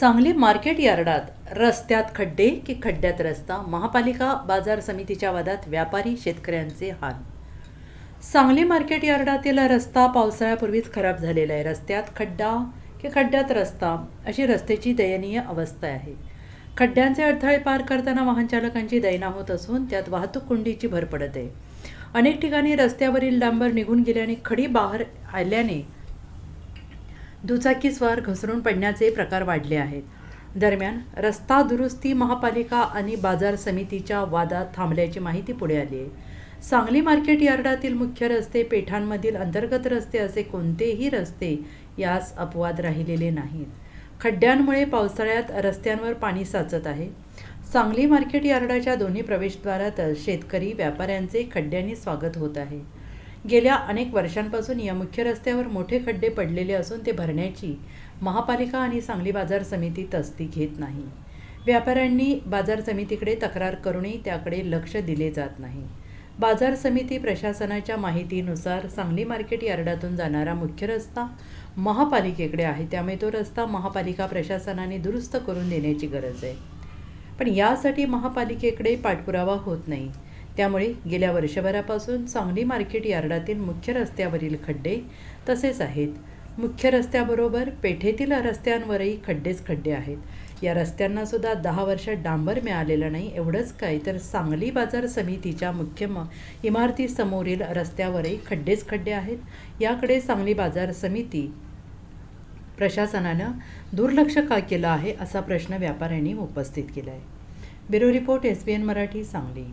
Sangli market यार्डात रस्त्यात खड्डे की खड्ड्यात रस्ता महापालिका बाजार समितीच्या वादात व्यापारी शेतकऱ्यांचे हाल. सांगली मार्केट यार्डातील रस्ता पावसाळ्यापूर्वीच खराब झालेला आहे. रस्त्यात खड्डा की खड्ड्यात रस्ता अशी रस्त्याची दयनीय अवस्था आहे. खड्ड्यांचे अडथळे पार करताना वाहनचालकांची दैना होत असून त्यात वाहतूक कुंडीची भर पडत आहे. अनेक ठिकाणी रस्त्यावरील डांबर निघून गेल्याने खडी बाहेर आल्याने दुचाकीस्वार घसरून पडण्याचे प्रकार वाढले आहेत. दरम्यान रस्ता दुरुस्ती महापालिका आणि बाजार समितीच्या वादात थांबल्याची माहिती पुढे आली आहे. सांगली मार्केट यार्डातील मुख्य रस्ते पेठांमधील अंतर्गत रस्ते असे कोणतेही रस्ते यास अपवाद राहिलेले नाहीत. खड्ड्यांमुळे पावसाळ्यात रस्त्यांवर पाणी साचत आहे. सांगली मार्केट यार्डाच्या दोन्ही प्रवेशद्वारात शेतकरी व्यापाऱ्यांचे खड्ड्यांनी स्वागत होत आहे. गेल्या अनेक वर्षांपासून या मुख्य रस्त्यावर मोठे खड्डे पडलेले असून ते भरण्याची महापालिका आणि सांगली बाजार समिती तस्ती घेत नाही. व्यापाऱ्यांनी बाजार समितीकडे तक्रार करूनही त्याकडे लक्ष दिले जात नाही. बाजार समिती प्रशासनाच्या माहितीनुसार सांगली मार्केट यार्डातून जाणारा मुख्य रस्ता महापालिकेकडे आहे. त्यामुळे तो रस्ता महापालिका प्रशासनाने दुरुस्त करून देण्याची गरज आहे. पण यासाठी महापालिकेकडे पाठपुरावा होत नाही. त्यामुळे गेल्या वर्षभरापासून सांगली मार्केट यार्डातील मुख्य रस्त्यावरील खड्डे तसेच आहेत. मुख्य रस्त्याबरोबर पेठेतील रस्त्यांवरही खड्डेच खड्डे आहेत. या रस्त्यांना सुद्धा दहा वर्षात डांबर मिळालेलं नाही एवढंच काय तर सांगली बाजार समितीच्या मुख्य म इमारतीसमोरील रस्त्यावरही खड्डेच खड्डे आहेत. याकडे सांगली बाजार समिती प्रशासनानं दुर्लक्ष का केलं आहे असा प्रश्न व्यापाऱ्यांनी उपस्थित केला आहे bureau report S B N Marathi Sangli.